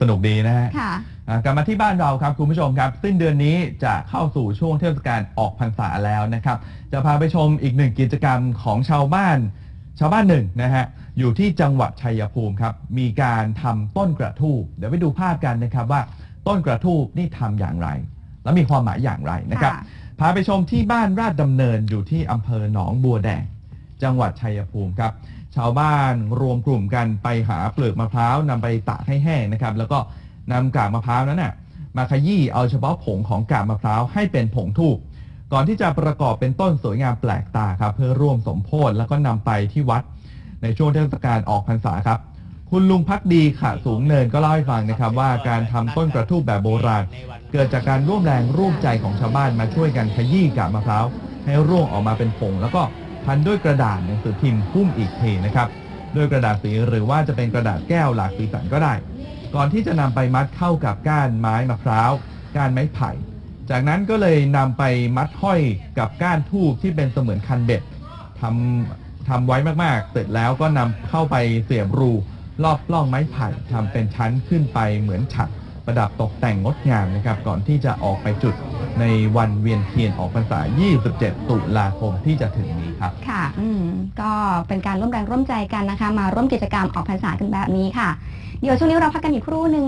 สนุกดีนะฮะค่ะ อ่ากลับมาที่บ้านเราครับคุณผู้ชมครับ สิ้นเดือนนี้จะเข้าสู่ช่วงเทศกาลออกพรรษาแล้วนะครับ จะพาไปชมอีกหนึ่งกิจกรรมของชาวบ้าน ชาวบ้านหนึ่งนะฮะอยู่ที่จังหวัดชัยภูมิครับ มีการทำต้นกระทูบเดี๋ยวไปดูภาพกันนะครับว่าต้นกระทูบนี่ทำอย่างไร และมีความหมายอย่างไรนะครับค่ะพาไปชมที่บ้านราชดำเนินอยู่ที่อำเภอหนองบัวแดง จังหวัดชัยภูมิครับชาวบ้านรวมกลุ่มกันไปหาเปลือกมะพร้าวนำไปตากให้แห้งนะครับ แล้วก็นำกากมะพร้าวนั้นน่ะมาขยี้เอาเฉพาะผงของกากมะพร้าวให้เป็นผงทูบก่อนที่จะประกอบเป็นต้นสวยงามแปลกตาครับ เพื่อร่วมสมโพธิแล้วก็นำไปที่วัดในช่วงเทศกาลออกพรรษาครับ คุณลุงพักดีขะสูงเนินก็เล่าให้ฟังนะครับ ว่าการทำต้นกระทูบแบบโบราณ เกิดจากการร่วมแรงร่วมใจของชาวบ้านมาช่วยกันขยี้กากมะพร้าวให้ร่วงออกมาเป็นผงแล้วก็ พันด้วยกระดาษหนังสือพิมพ์หุ้มอีกทีนะครับด้วยกระดาษสีหรือว่าจะเป็นกระดาษแก้วหลากสีสันก็ได้ ก่อนที่จะนำไปมัดเข้ากับก้านไม้มะพร้าวก้านไม้ไผ่ จากนั้นก็เลยนำไปมัดห้อยกับก้านทูบที่เป็นเสมือนคันเบ็ดทำทำไว้มากๆ เสร็จแล้วก็นำเข้าไปเสียบรูรอบล้องไม้ไผ่ทำเป็นชั้นขึ้นไปเหมือนฉัดประดับตกแต่งงดงามนะครับ ก่อนที่จะออกไปจุด ในวันเวียนเทียนออกพรรษา 27 ตุลาคมที่จะถึงนี้ครับ ค่ะอืมก็เป็นการร่วมแรงร่วมใจกันนะคะ มาร่วมกิจกรรมออกพรรษากันแบบนี้ค่ะ เดี๋ยวช่วงนี้เราพักกันอีกครู่หนึ่ง